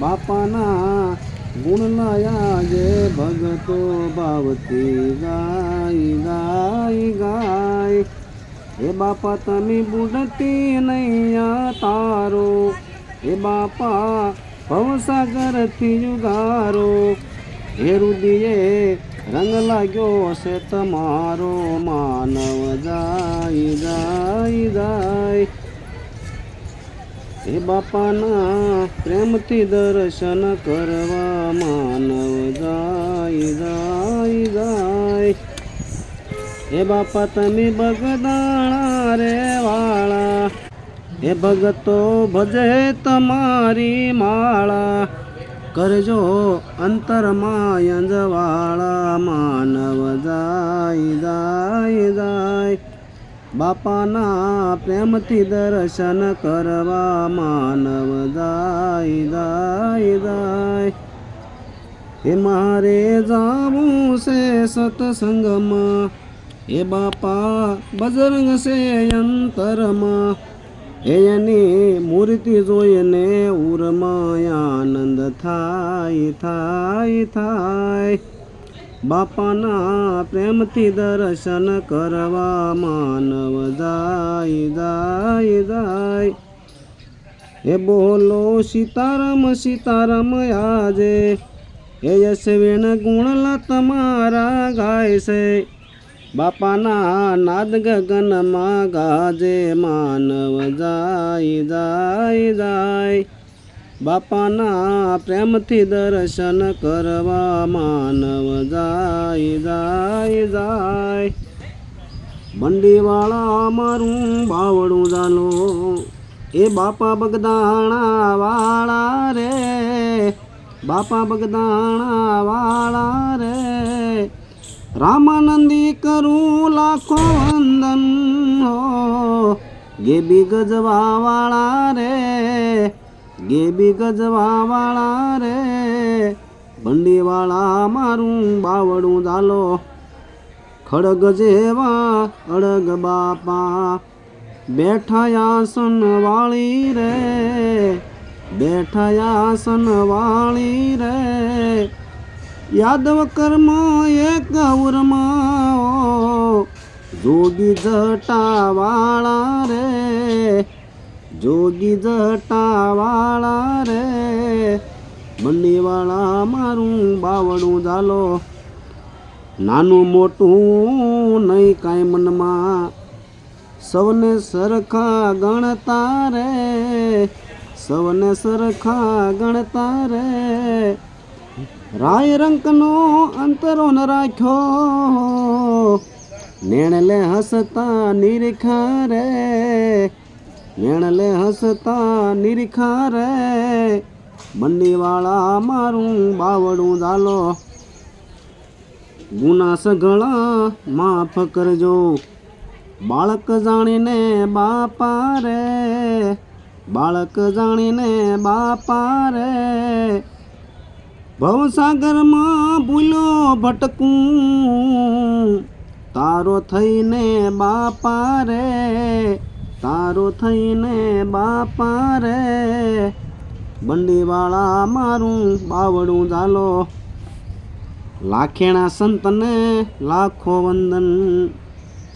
બાપાના ગુણ લાયા જે ભગતો ભાવતી ગાય ગાય ગાય હે બાપા તમે બુડતી નૈયા તારો. હે બાપા, ભવસાગરથી જુગારો હે રુદિયે રંગ લાગ્યો છે તમારો. માનવ જાય જાય જાય. હે બાપાના પ્રેમથી દર્શન કરવા માનવ જાય જાય જાય. હે બાપા, તમે બગદાણા રે વાળા. હે ભગતો ભજે તમારી માળા. કરજો અંતરમાં અંજવાળા માનવ જાય જાય જાય. બાપાના પ્રેમથી દર્શન કરવા માનવ જાય જાય જાય એ મારે જાવું છે સત્સંગમાં. એ બાપા બજરંગ છે અંતરમાં. એની મૂર્તિ જોઈને ઉરમાં આનંદ થાય થાય થાય. બાપાના પ્રેમથી દર્શન કરવા માનવ જાય જાય જાય. હે બોલો, સીતારામ સીતારામ, આજે હે યશવેણ ગુણલા તમારા ગાય છે. બાપાના નાદ ગગનમાં ગાજે માનવ જાય જાય જાય. બાપાના પ્રેમથી દર્શન કરવા માનવ જાય જાય જાય. બંડીવાળા મારું બાવડું જાલો. એ બાપા બગદાણા વાળા રે. બાપા બગદાણા વાળા રે. રામાનંદી કરું લાખો વંદન હો. ગેબી ગજવા વાળા રે. ગેબી ગજવા વાળા રે ભંડી વાળા મારું બાવડું ચાલો ખડગ જેવા અડગ બાપા બેઠા આસન વાળી રે બેઠા આસન વાળી રે. યાદવ કર્મ એક ગૌરમાં જોગી જટા વાળા રે, જોગી જટા વાળા રે મંડીવાળા મારું બાવડું ઝાલો. નાનું મોટું નહીં કાંઈ મનમાં. સૌને સરખા ગણતા રે. સૌને સરખા ગણતા રે. રાય રંકનો અંતરો ન રાખ્યો. નેણલે હસતા નિરખા રે. નેણલે હસતા નિરખા રે. મંડીવાળા મારું બાવડું ઝાલો. ગુના સઘળા માફ કરજો. બાળક જાણીને બાપા રે બાળક જાણીને બાપા રે ભવસાગરમાં ભૂલો ભટકું. તારો થઈને બાપા રે તારો થઈને બાપા રે બંડીવાળા મારું બાવડું ચાલો લાખેણા સંતને લાખો વંદન.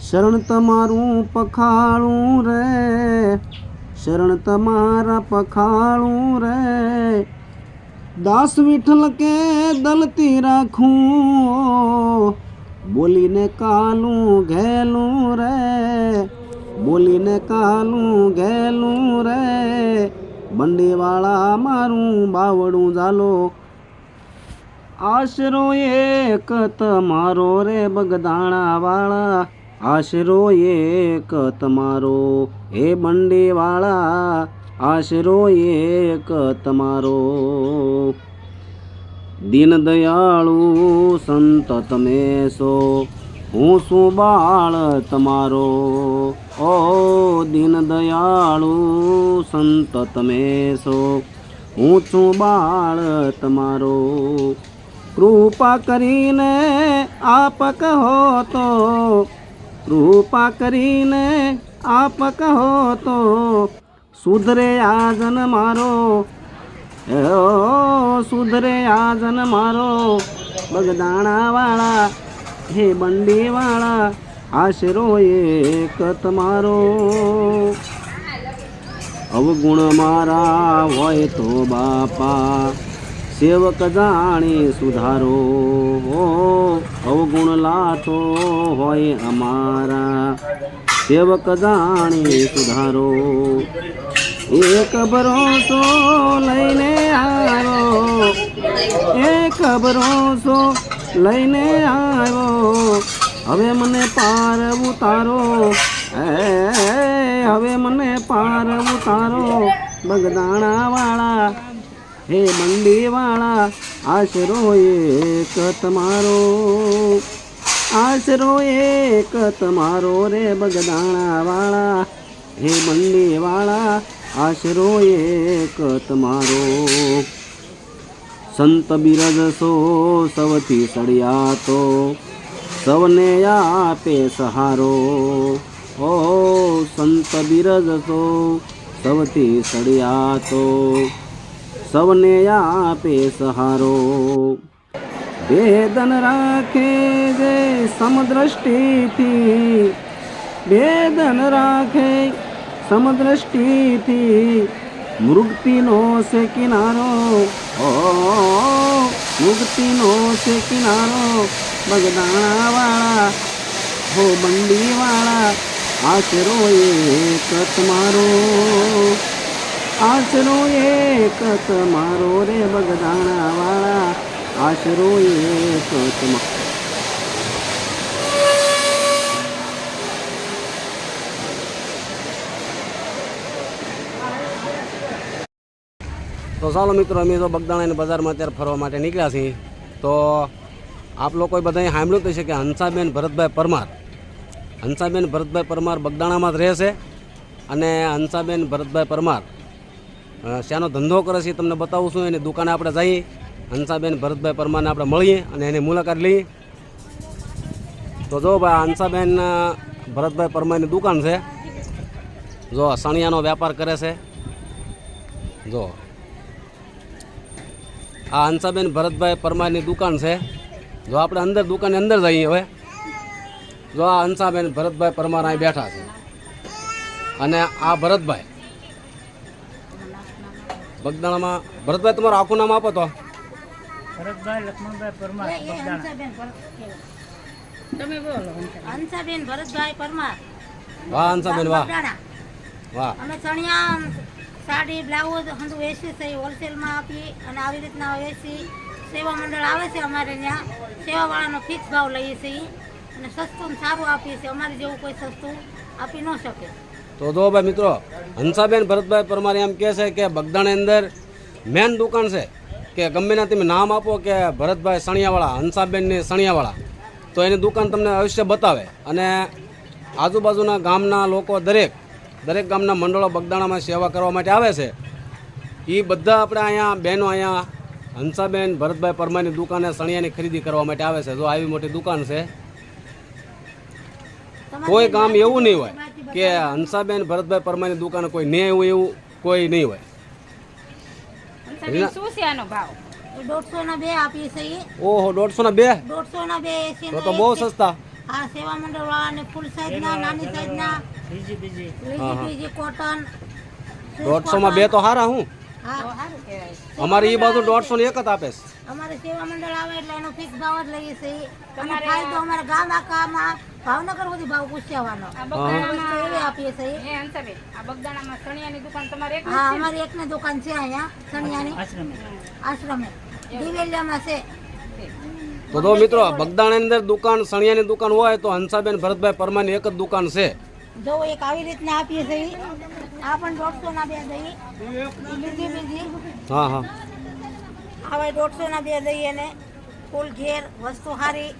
શરણ તમારું પખાળું રે. શરણ તમારા પખાળું રે. દાસ વિઠ્ઠલ કે દલતી રાખું? બોલીને કાલું ઘેલું રે. બોલીને કાલું ઘેલું રે. બંડીવાળા મારું બાવડું ઝાલો. આશરો એક તમારો રે બગદાણા વાળા આશરો એક તમારો હે બંડી વાળા આશરો એક તમારો દીન દયાળુ સંત તમે છો. હું શું બાળ તમારો? ઓ દીન દયાળુ સંત તમે છો. હું છું બાળ તમારો. કૃપા કરીને આપ કહો તો કૃપા કરીને આપ કહો તો સુધરે આજન મારો. સુધરે આજન મારો. બગદાણા વાળા હે બંડીવાળા, આશરો એક તમારો. અવગુણ મારા હોય તો બાપા, સેવક જાણી સુધારો. અવગુણ લાતો હોય અમારા, સેવક જાણી સુધારો. એક ભરોસો લઈને આવ્યો એક ભરોસો લઈને આવ્યો. હવે મને પાર ઉતારો હવે મને પાર ઉતારો બગદાણા વાળા હે મંડી વાળા આશરો એક તમારો. આશરો એક તમારો રે બગદાણા વાળા હે મંડી વાળા આશરો એક તમારો. સંત બિરજશો સૌથી સળિયાતો સૌને આપે સહારો. ઓ સંત બિરજશો સૌથી સળિયાતો સૌને આપે સહારો. ભેદન રાખે જે સમદ્રષ્ટિથી, ભેદન રાખે સમદ્રષ્ટિથી મૃગતિનો છે કિનારો ઓ મુક્તિનો છે કિનારો, બગદાણાવાળા હો બંડીવાળા આશરો એક તમારો આશરો એક તમારો રે બગદાણાવાળા આશરો એક તમારો તો ચાલો મિત્રો, અમે તો બગદાણાની બજારમાં અત્યારે ફરવા માટે નીકળ્યા છીએ. તો આપ લોકોએ બધાએ સાંભળ્યું તો કે હંસાબેન ભરતભાઈ પરમાર. હંસાબેન ભરતભાઈ પરમાર બગદાણામાં જ રહે છે અને હંસાબેન ભરતભાઈ પરમાર શાનો ધંધો કરે છે તમને બતાવું છું. એની દુકાને આપણે જઈએ, હંસાબેન ભરતભાઈ પરમારને આપણે મળીએ અને એની મુલાકાત લઈએ. તો જો ભાઈ હંસાબેન ભરતભાઈ પરમારની દુકાન છે. જો સણિયાનો વેપાર કરે છે. જો આ હંસાબેન ભરતભાઈ પરમારની દુકાન છે. જો આપણે અંદર દુકાનની અંદર જઈએ હવે જો આ હંસાબેન ભરતભાઈ પરમાર અહીં બેઠા છે. અને આ ભરતભાઈ. બગદાણામાં ભરતભાઈ તમારું આખું નામ આપો તો. ભરતભાઈ લક્ષ્મણભાઈ પરમાર તમે બોલો હંસાબેન. ભરતભાઈ પરમાર. વાહ હંસાબેન વાહ. વાહ. અમે ચણિયા સાડી, બ્લાઉઝ, હંધુ વેચી છે હોલસેલમાં આપી અને આવી રીતના વેચી સેવા મંડળ આવે છે અમારે ત્યાં. સેવાવાળાનો ફિક્સ ભાવ લઈએ છીએ. અને સસ્તું સારું આપીએ છીએ. અમારે જેવું કોઈ સસ્તું આપી ન શકે. તો જો ભાઈ મિત્રો, હંસાબેન ભરતભાઈ પરમાર એમ કહે છે કે બગદાણા અંદર મેન દુકાન છે કે ગમે ના તમે નામ આપો કે ભરતભાઈ સણિયાવાળા હંસાબેનની સણિયાવાળા, તો એની દુકાન તમને અવશ્ય બતાવે. અને આજુબાજુના ગામના લોકો દરેક દરેક ગામના મંડળો બગદાણામાં સેવા કરવા માટે આવે છે. એ બધા આપણે અહીંયા બહેનો અહીંયા હંસાબેન ભરતભાઈ પરમાની દુકાને સણિયાની ખરીદી કરવા માટે આવે છે. જો આવી મોટી દુકાન છે. કોઈ કામ એવું નહીં હોય કે હંસાબેન ભરતભાઈ પરમાની દુકાને કોઈ નહીં હોય એવું કોઈ નહીં હોય. હંસાબેન શું છે આનો ભાવ? દોઢસો ના બે આપીએ છીએ. ઓહો દોઢસો ના બે દોઢસો ના બે તો તો બહુ સસ્તા. હા સેવા મંડળ વાળાને ફૂલ સાઈઝ ના નાની સાઈઝ ના બીજી બીજી. બીજી કોટન દોઢસો માં બે તો હારા હું? અમારે એ બાજુ દોઢસો ને એક જ આપે છે. અમારે સેવા મંડળ આવે એટલે એનો ફિક્સ ભાવ જ લઈએ છીએ. અને ફાયદો અમારા ગામ આખામાં ભાવનગર સુધી ભાવ પૂછ્યાવાનો. આ એવી આપીએ છીએ. આ બગદાણામાં સણિયાની દુકાન તમારે એક હા અમારી એકને દુકાન છે અહીંયા સણિયાની. આશ્રમે. આશ્રમે. દિવેલિયામાં છે. તો તો મિત્રો બગદાણની અંદર દુકાન સણિયાની દુકાન હોય તો હંસાબેન ભરતભાઈ પરમારની એક જ દુકાન છે. જો એક આવી રીતના આપીએ છીએ આ પણ દોઢસો ના બે દઈએ બીજી બીજી. હા હા. હવે દોઢસો ના બે દઈએ ને ફૂલ ઘેર વસ્તુ સારી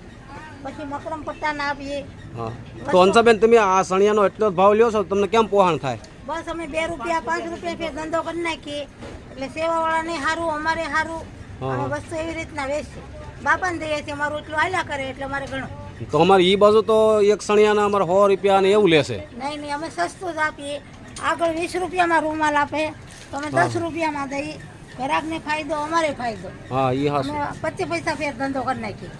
પછી મકરમ પટ્ટા ના આપીએ. હા. તો હંસાબેન તમે આ સણિયાનો એટલો ભાવ લ્યો છો તમને કેમ પોહાણ થાય? બસ અમે બે રૂપિયા પાંચ રૂપિયા ફેર ધંધો કરી નાખીએ. એટલે સેવાવાળાને સારું અમારે સારું. વસ્તુ એવી રીતના વેચીએ. બાપાને દઈએ છીએ અમારું એટલું હાલ્યા કરે એટલે અમારે ઘણું. તો અમારે એ બાજુ તો એક સણિયાના અમારે સો રૂપિયા ને એવું લેશે. નહીં નહીં અમે સસ્તું જ આપીએ. આગળ વીસ રૂપિયામાં રૂમાલ આપે. તો અમે દસ રૂપિયામાં દઈએ ગ્રાહકને ફાયદો અમારે ફાયદો. હા એ હા અમે પચીસ પૈસા ફેર ધંધો કરી નાખીએ.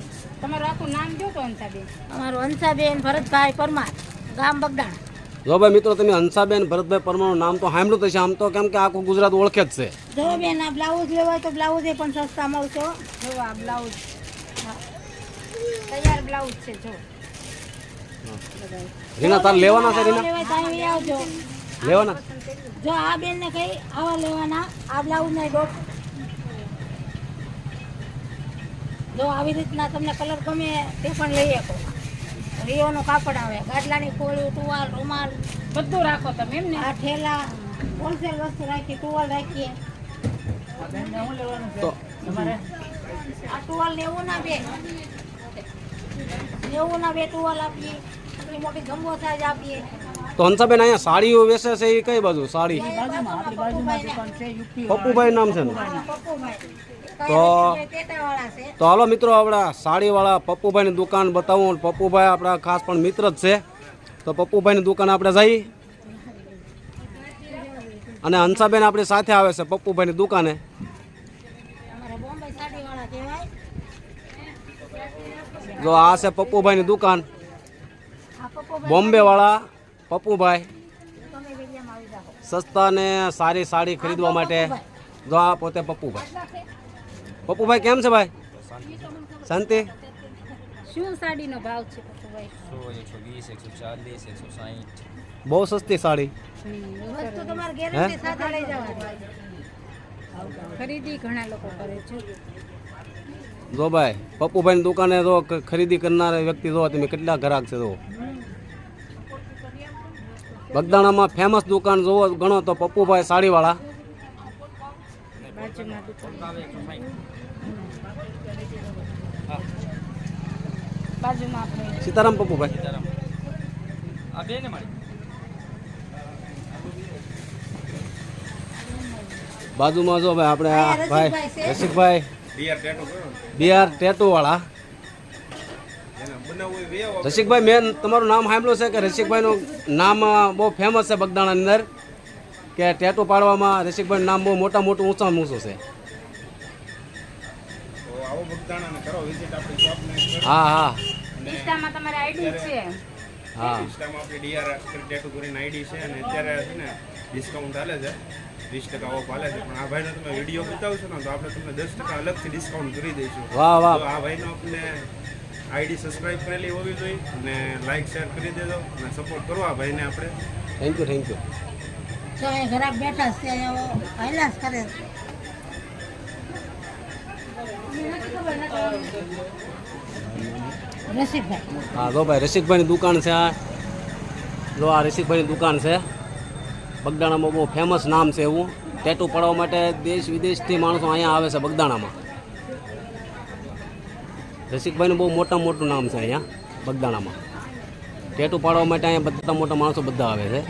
તમારું આખું નામ જો તો હંસાબેન? અમારું હંસાબેન ભરતભાઈ પરમાર ગામ બગદાણા. જો ભાઈ મિત્રો તમે હંસાબેન ભરતભાઈ પરમારનું નામ તો સાંભળ્યું થશે છે આમ તો કેમ કે આખું ગુજરાત ઓળખે જ છે. જો બેન આ બ્લાઉઝ લેવાય તો બ્લાઉઝ એ પણ સસ્તા મળશો. જો આ બ્લાઉઝ તૈયાર બ્લાઉઝ છે જો. રીના તાર લેવાના છે રીના? લેવાના? જો આ બેન ને કઈ આવા લેવાના આ બ્લાઉઝ ને ડોક જો આવી રીતના તમને કલર ગમે તે પણ લઈ શકો. રિયોનું કાપડ આવે ગાટલાની કોળી ટુવાલ રૂમાલ. બધું રાખો તમે એમ ને આ ઠેલા હોલસેલ વસ્તુ રાખીએ. ટુવાલ રાખીએ તો તમારે? આ ટુવાલ લેવું ના બે. નેવું ના બે ટુવાલ આપીએ આપણી મોટી જમ્બો સાઈઝ આપીએ. તો હંસાબેન અહીંયા સાડીઓ વેચે છે એ કઈ બાજુ? સાડી? પપ્પુભાઈ નામ છે ને? તો- તો હાલો મિત્રો આપણા સાડીવાળા પપ્પુભાઈની દુકાન બતાવું. પપ્પુભાઈ આપણા ખાસ પણ મિત્ર જ છે. તો પપ્પુભાઈની દુકાન આપણે જઈ. અને હંસાબેન આપણી સાથે આવે છે પપ્પુભાઈની દુકાને અમારે બોમ્બે સાડીવાળા કહેવાય જો આ છે પપ્પુભાઈની દુકાન. બોમ્બેવાળા પપ્પુભાઈ. સસ્તા ને સારી સાડી ખરીદવા માટે જો આ પોતે પપ્પુભાઈ. પપ્પુભાઈ કેમ છે ભાઈ? શાંતિ? શું સાડીનો ભાવ છે પપ્પુભાઈ? બહુ સસ્તી સાડી. વસ્તુ તમારે ગેરંટી સાથે લઈ જવાની. ખરીદી ઘણા લોકો કરે છે. જો ભાઈ પપ્પુભાઈની દુકાને જો ખરીદી કરનાર વ્યક્તિ જો તમે કેટલા ગ્રાહક છે જો? બગદાણામાં ફેમસ દુકાન જોવો ગણો તો પપ્પુભાઈ સાડીવાળા. સીતારામ પપ્પુભાઈ. બાજુમાં જો ભાઈ આપણે ભાઈ રસિકભાઈ. છે. ટેટુવાળા. બિહાર ટેટુ વાળા રસિકભાઈ મેં તમારું નામ સાંભળ્યું છે કે રસિકભાઈનું નામ બહુ ફેમસ છે બગદાણાની અંદર કે ટેટુ પાડવામાં રસિકભાઈનું નામ બહુ મોટા મોટું ઊંચામાં ઊંચું છે. હા હા. ઇન્સ્ટામાં તમારી આઈડી છે. હા. ડીઆર ટેટુ કરીને આઈડી છે અને અત્યારે છે ને ડિસ્કાઉન્ટ હાલે છે. વીસ ટકા ઓફ હાલે છે. પણ આ ભાઈનો તમે વીડિયો બતાવશો ને તો આપણે તમને દસ ટકા અલગથી ડિસ્કાઉન્ટ કરી દઈશું. વાહ વાહ. તો આ ભાઈનો આપણે આઈડી સબસ્ક્રાઇબ કરેલી હોવી જોઈએ અને લાઈક શેર કરી દેજો અને સપોર્ટ કરો આ ભાઈને આપણે. થેન્ક યુ થેન્ક યુ જો બેઠા છે અહીંયા કરે. રસિકભાઈ. હા જો ભાઈ રસિકભાઈની દુકાન છે આ. જો આ રસિકભાઈની દુકાન છે. બગદાણામાં બહુ ફેમસ નામ છે એવું. ટેટુ પાડવા માટે દેશ વિદેશથી માણસો અહીંયા આવે છે બગદાણામાં. રસિકભાઈનું બહુ મોટા મોટું નામ છે અહીંયા બગદાણામાં. ટેટુ પાડવા માટે અહીંયા બધા મોટા માણસો બધા આવે છે.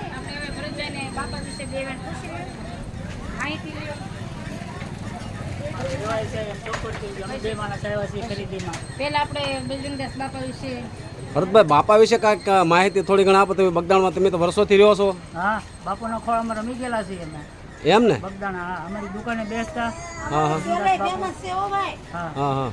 પહેલા આપણે બજરંગદાસ બાપા વિશે ભરતભાઈ બાપા વિશે કાંઈક માહિતી થોડી ઘણી આપો. તમે બગદાણમાં તમે તો વર્ષોથી રહ્યો છો. હા બાપુના ખોળામાં રમી ગયેલા છીએ અમે. એમ ને? બગદાણ હા અમારી દુકાને બેસતા. હા હા. છે હા હા.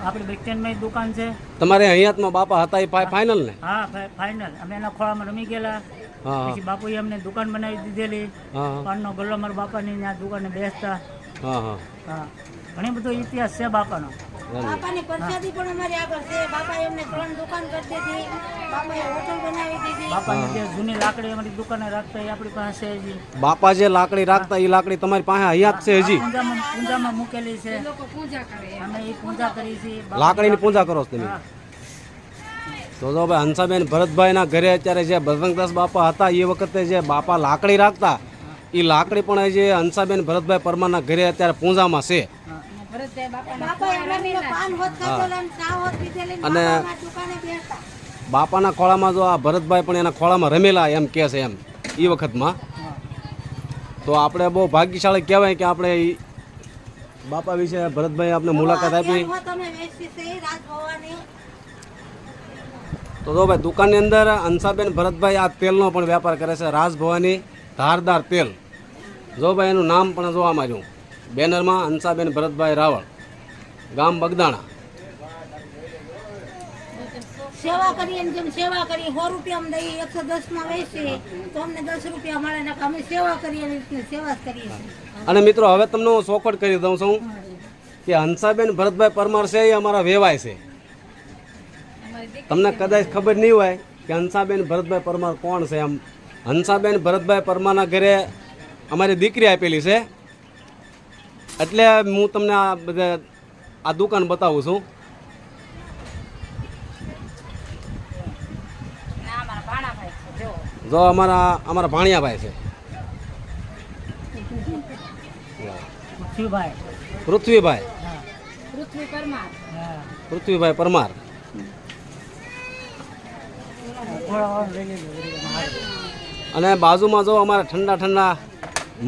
આપણી બેકટેનમાં દુકાન છે. તમારે અહીંયાતમાં બાપા હતા એ ફાઇનલ ને? હા ફાઇનલ અમે એના ખોળામાં રમી ગયેલા. પછી બાપુએ અમને દુકાન બનાવી દીધેલી. પાનનો ગલ્લો મારા બાપાની ત્યાં દુકાને બેસતા. હા હા. હા. ઘણી બધો ઇતિહાસ છે બાપાનો. બાપાની પ્રસાદી પણ અમારી આગળ છે. બાપા એમને ત્રણ દુકાન કરી દીધી. બાપાએ હોટલ બનાવી દીધી. બાપાની જે જૂની લાકડી અમારી દુકાને રાખતા એ આપણી પાસે હજી. બાપા જે લાકડી રાખતા એ લાકડી તમારી પાસે અહીંયા જ છે હજી? પૂંજામાં પૂંજામાં મૂકેલી છે. લોકો પૂજા કરે અમે એ પૂજા કરી છે. લાકડીની પૂજા કરો છો તમે? તો તો ભાઈ હંસાબેન ભરતભાઈના ઘરે અત્યારે જે બજરંગદાસ બાપા હતા એ વખતે જે બાપા લાકડી રાખતા એ લાકડી પણ જે હંસાબેન ભરતભાઈ પરમારના ઘરે અત્યારે પૂંજામાં છે. અને બાપાના ખોળામાં જો આ ભરતભાઈ પણ એના ખોળામાં રમેલા એમ કહે છે એમ એ વખતમાં. તો આપણે બહુ ભાગ્યશાળી કહેવાય કે આપણે બાપા વિશે ભરતભાઈ આપણે મુલાકાત આપી. તો જો ભાઈ દુકાનની અંદર અંશાબેન ભરતભાઈ આ તેલનો પણ વેપાર કરે છે રાજભવાની ધારદાર તેલ. જો ભાઈ એનું નામ પણ જોવા માંડ્યું બેનરમાં હંસાબેન ભરતભાઈ રાવળ ગામ બગદાણા. સેવા કરીએ ને જેમ સેવા કરીએ સો રૂપિયામાં દઈએ એકસો દસમાં વેચીએ તો અમને દસ રૂપિયા મળે ને અમે સેવા કરીએ રીતની સેવા જ કરીએ અને મિત્રો હવે તમને હું ચોખવટ કરી દઉં છું કે હંસાબેન ભરતભાઈ પરમાર છે એ અમારા વેવાય છે. તમને કદાચ ખબર નહીં હોય કે હંસાબેન ભરતભાઈ પરમાર કોણ છે? એમ હંસાબેન ભરતભાઈ પરમારના ઘરે અમારી દીકરી આપેલી છે. એટલે હું તમને આ બધા આ દુકાન બતાવું છું. ના અમારા ભાણાભાઈ છે જો. જો અમારા અમારા ભાણિયાભાઈ છે. પૃથ્વીભાઈ. હા. પૃથ્વી પરમાર. હા. પૃથ્વીભાઈ પરમાર. અને બાજુમાં જો અમારા ઠંડા ઠંડા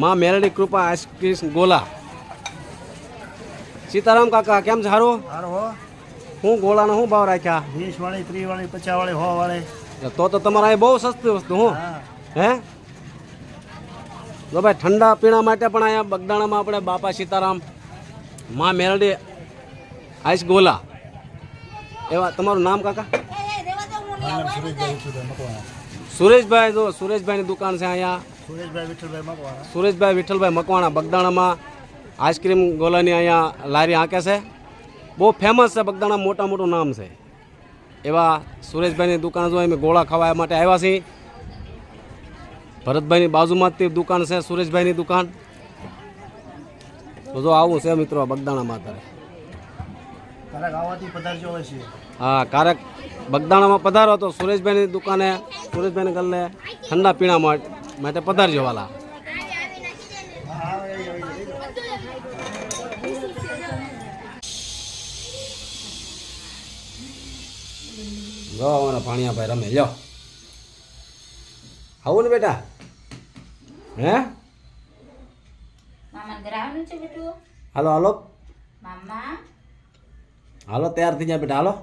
માં મેરડી કૃપા આઈસ્ક્રીમ ગોલા. સીતારામ કાકા કેમ સારો હો. ગોળાનો શું ભાવ રાખ્યા? વીસ વાળી ત્રીસ વાળી પચાસ વાળી હો વાળી તો તો તમારા બહુ સસ્તી વસ્તુ હું. હે? જો ભાઈ ઠંડા પીણા માટે પણ અહીંયા બગદાણામાં આપણે બાપા સીતારામમાં મેરડી આઈસ ગોલા. એવા તમારું નામ કાકા? સુરેશભાઈ જો સુરેશભાઈની દુકાન છે અહીંયા. સુરેશભાઈ વિઠ્ઠલભાઈ મકવાણા. સુરેશભાઈ વિઠ્ઠલભાઈ મકવાણા બગદાણામાં. આઈસ્ક્રીમ ગોલાની અહીંયા લારી આંકે છે. બહુ ફેમસ છે બગદાણા મોટા મોટું નામ છે. એવા સુરેશભાઈની દુકાન જો અમે ગોળા ખાવા માટે આવ્યા છીએ. ભરતભાઈની બાજુમાં જ તે દુકાન છે સુરેશભાઈની દુકાન. તો જો આવું છે મિત્રો બગદાણામાં અત્યારે. હા કારક બગદાણામાં પધારો તો સુરેશભાઈની દુકાને સુરેશભાઈને ગલ્લે ઠંડા પીણા માટે માટે પધારજો વાલા. જો અમારા ભાઈ રમે. લ્યો. આવું ને બેટા? હે? હાલો હાલો. હાલો તૈયાર થઈ જાય બેટા હાલો.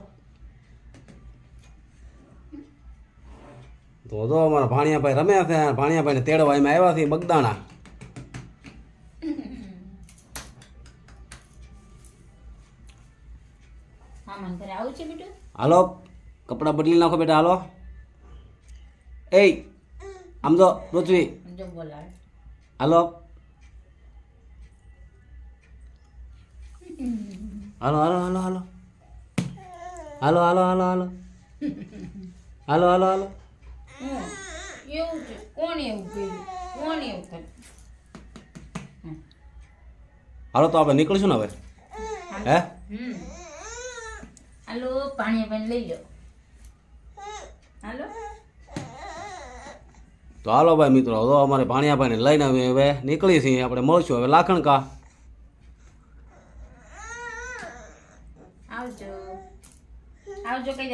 તો જો અમારા ભાણિયાભાઈ રમ્યા છે ભાણિયાભાઈને તેડવા એમાં આવ્યા છે બગદાણા. હાલો. કપડાં બદલી નાખો બેટા હાલો. એ આમ તો પૃથ્વી. હાલો. હાલો હાલો હાલો હાલો. હાલો હાલો હાલો હાલો. હાલો હાલો હાલો. એવું છે. કોણ એવું કર્યું? કોણ એવું કર્યું? હાલો તો આપણે નીકળીશું ને હવે? હે. હાલો પાણી પાણી લઈ લો. તો હાલો ભાઈ મિત્રો હવે અમારે ભાણિયાભાઈને લઈને અમે હવે નીકળી છીએ આપણે મળશું હવે લાખણકા. આવજો. આવજો કઈ